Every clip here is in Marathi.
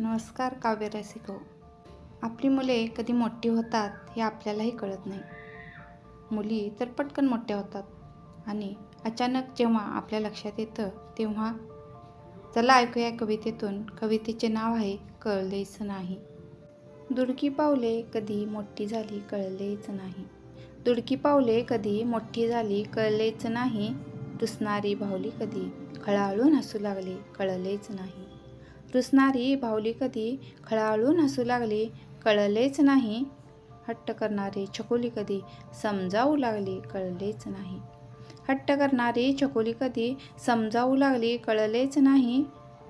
नमस्कार काव्य रसिको आपली मुले कधी मोठी होतात हे आपल्यालाही कळत नाही. मुली तर पटकन मोठ्या होतात आणि अचानक जेव्हा आपल्या लक्षात येतं तेव्हा चला ऐकूया कवितेतून कवितेचे नाव आहे कळलेच नाही. दुडकी पावले कधी मोठी झाली कळलेच नाही. दुडकी पावले कधी मोठी झाली कळलेच नाही. रुसणारी भावली कधी खळाळून हसू लागली कळलेच नाही. रुसणारी भावली कधी खळाळून हसू लागली कळलेच नाही. हट्ट करणारी छकोली कधी समजावू लागली कळलेच नाही. हट्ट करणारी छकोली कधी समजावू लागली कळलेच नाही.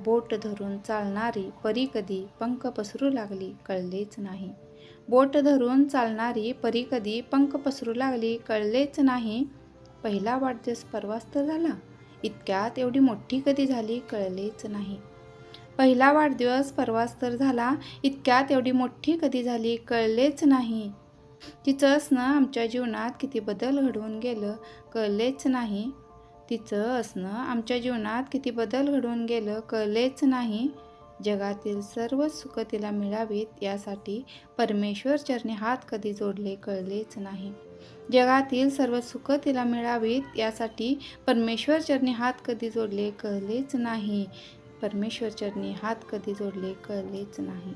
बोट धरून चालणारी परी कधी पंख पसरू लागली कळलेच नाही. बोट धरून चालणारी परी कधी पंख पसरू लागली कळलेच नाही. पहिला वाढदिवस परवास्त तर झाला इतक्यात एवढी मोठी कधी झाली कळलेच नाही. पहिला वाढदिवस परवाच तर झाला इतक्यात एवढी मोठी कधी झाली कळलेच नाही. तिचं असणं आमच्या जीवनात किती बदल घडवून गेलं कळलेच नाही. तिचं असणं आमच्या जीवनात किती बदल घडवून गेलं कळलेच नाही. जगातील सर्व सुख तिला मिळावीत यासाठी परमेश्वर चरणी हात कधी जोडले कळलेच नाही. जगातील सर्व सुख तिला मिळावीत यासाठी परमेश्वर चरणी हात कधी जोडले कळलेच नाही. परमेश्वरचरणी हात कधी जोडले कळलेच नाही.